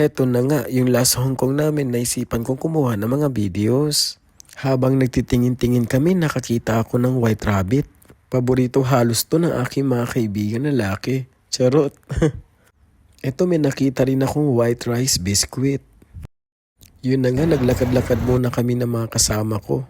Heto na nga, yung last Hong Kong namin, naisipan kong kumuha ng mga videos. Habang nagtitingin-tingin kami, nakakita ako ng white rabbit. Paborito halos to ng aking mga kaibigan na laki. Charot. Ito may nakita rin akong white rice biscuit. Yun na nga, naglakad-lakad muna kami ng mga kasama ko.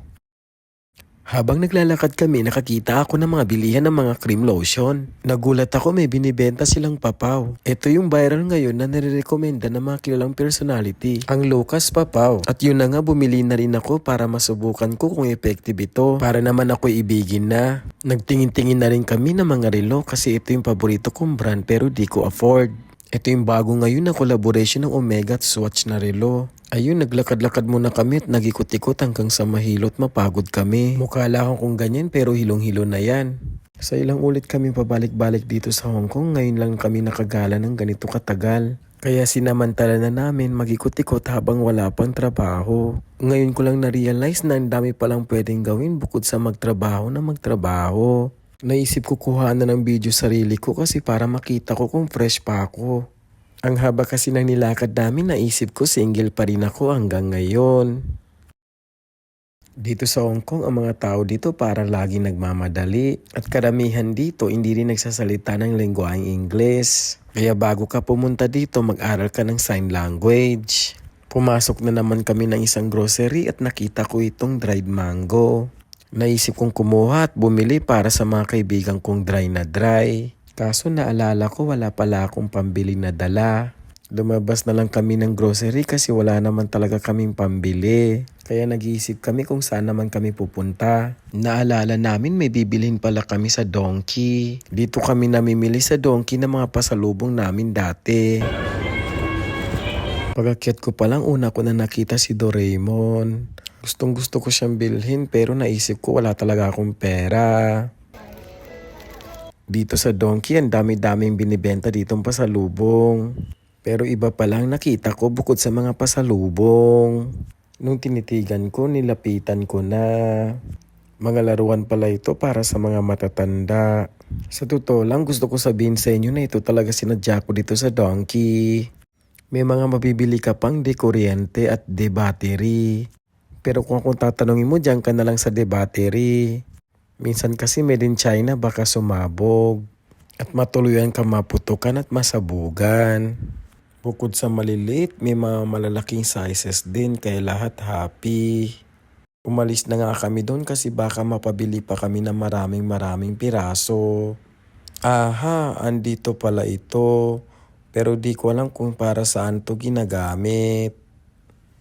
Habang naglalakad kami, nakakita ako ng mga bilihan ng mga cream lotion. Nagulat ako may binibenta silang papaw. Ito yung viral ngayon na nare-recommenda ng mga kilalang personality. Ang Lucas Papaw. At yun na nga, bumili na rin ako para masubukan ko kung effective ito. Para naman ako ibigin na. Nagtingin-tingin na rin kami ng mga relo kasi ito yung paborito kong brand pero di ko afford. Ito yung bago ngayon na collaboration ng Omega at Swatch na relo. Ayun, naglakad-lakad muna kami at nagikot-ikot hanggang sa mahilot mapagod kami. Mukha lang kung ganyan pero hilong-hilo na yan. Sa ilang ulit kami pabalik-balik dito sa Hong Kong, ngayon lang kami nakagala ng ganito katagal. Kaya sinamantala na namin magikot-ikot habang wala pang trabaho. Ngayon ko lang na-realize na ang dami palang pwedeng gawin bukod sa magtrabaho na magtrabaho. Naisip ko kuha na ng video sarili ko kasi para makita ko kung fresh pa ako. Ang haba kasi ng nilakad namin, naisip ko single pa rin ako hanggang ngayon. Dito sa Hong Kong, ang mga tao dito para lagi nagmamadali. At karamihan dito, hindi rin nagsasalita ng lingwaeng Ingles. Kaya bago ka pumunta dito, mag-aral ka ng sign language. Pumasok na naman kami ng isang grocery at nakita ko itong dried mango. Naisip kong kumuha at bumili para sa mga kaibigan kong dry na dry. Kaso naalala ko wala pala akong pambili na dala. Lumabas na lang kami ng grocery kasi wala naman talaga kaming pambili. Kaya nag-iisip kami kung saan naman kami pupunta. Naalala namin may bibilhin pala kami sa Donkey. Dito kami namimili sa Donkey ng mga pasalubong namin dati. Pagakyat ko pa lang una ko na nakita si Doraemon. Gustong gusto ko siyang bilhin pero naisip ko wala talaga akong pera. Dito sa Donkey, ang dami-daming binibenta ditong pasalubong. Pero iba pa lang nakita ko bukod sa mga pasalubong. Nung tinitigan ko, nilapitan ko na. Mga laruan pala ito para sa mga matatanda. Sa totoo lang, gusto ko sabihin sa inyo na ito talaga sinadya ko dito sa Donkey. May mga mabibili ka pang de kuryente at de battery. Pero kung akong tatanungin mo, dyan ka na lang sa de battery. Minsan kasi made in China baka sumabog at matuluyan ka maputukan at masabugan. Bukod sa maliliit, may mga malalaking sizes din kaya lahat happy. Umalis na nga kami doon kasi baka mapabili pa kami ng maraming maraming piraso. Aha, andito pala ito. Pero di ko alam kung para saan to ginagamit.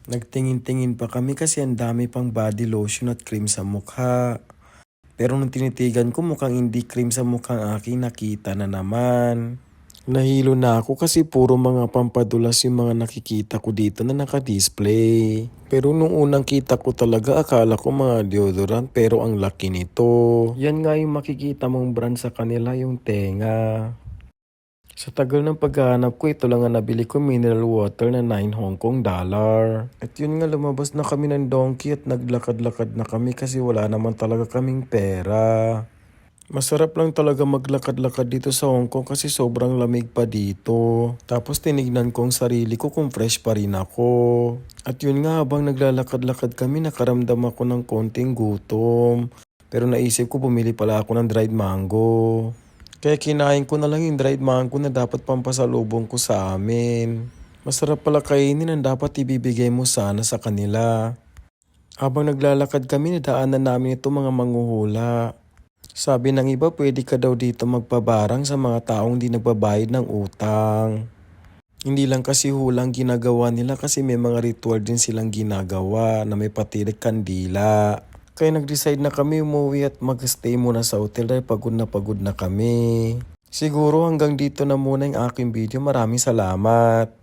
Nagtingin-tingin pa kami kasi ang dami pang body lotion at cream sa mukha. Pero nung tinitigan ko mukhang hindi cream sa mukhang aking nakita na naman. Nahilo na ako kasi puro mga pampadulas yung mga nakikita ko dito na naka-display. Pero nung unang kita ko talaga akala ko mga deodorant pero ang laki nito. Yan nga yung makikita mong brand sa kanila yung tenga. Sa tagal ng paghahanap ko, ito lang ang nabili ko mineral water na 9 Hong Kong dollar. At yun nga, lumabas na kami ng donkey at naglakad-lakad na kami kasi wala naman talaga kaming pera. Masarap lang talaga maglakad-lakad dito sa Hong Kong kasi sobrang lamig pa dito. Tapos tinignan ko ang sarili ko kung fresh pa rin ako. At yun nga, habang naglalakad-lakad kami, nakaramdam ako ng konting gutom. Pero naisip ko bumili pala ako ng dried mango. Kaya kinain ko na lang yung dried mango na dapat pampasalubong ko sa amin. Masarap pala kainin ang dapat ibibigay mo sana sa kanila. Habang naglalakad kami, nadaanan namin ito mga manguhula. Sabi ng iba, pwede ka daw dito magpabarang sa mga taong di nagbabayad ng utang. Hindi lang kasi hulang ginagawa nila kasi may mga ritual din silang ginagawa na may patirik kandila. Kaya nag-decide na kami umuwi at mag-stay muna sa hotel dahil pagod na pagod na kami. Siguro hanggang dito na muna yung aking video. Maraming salamat.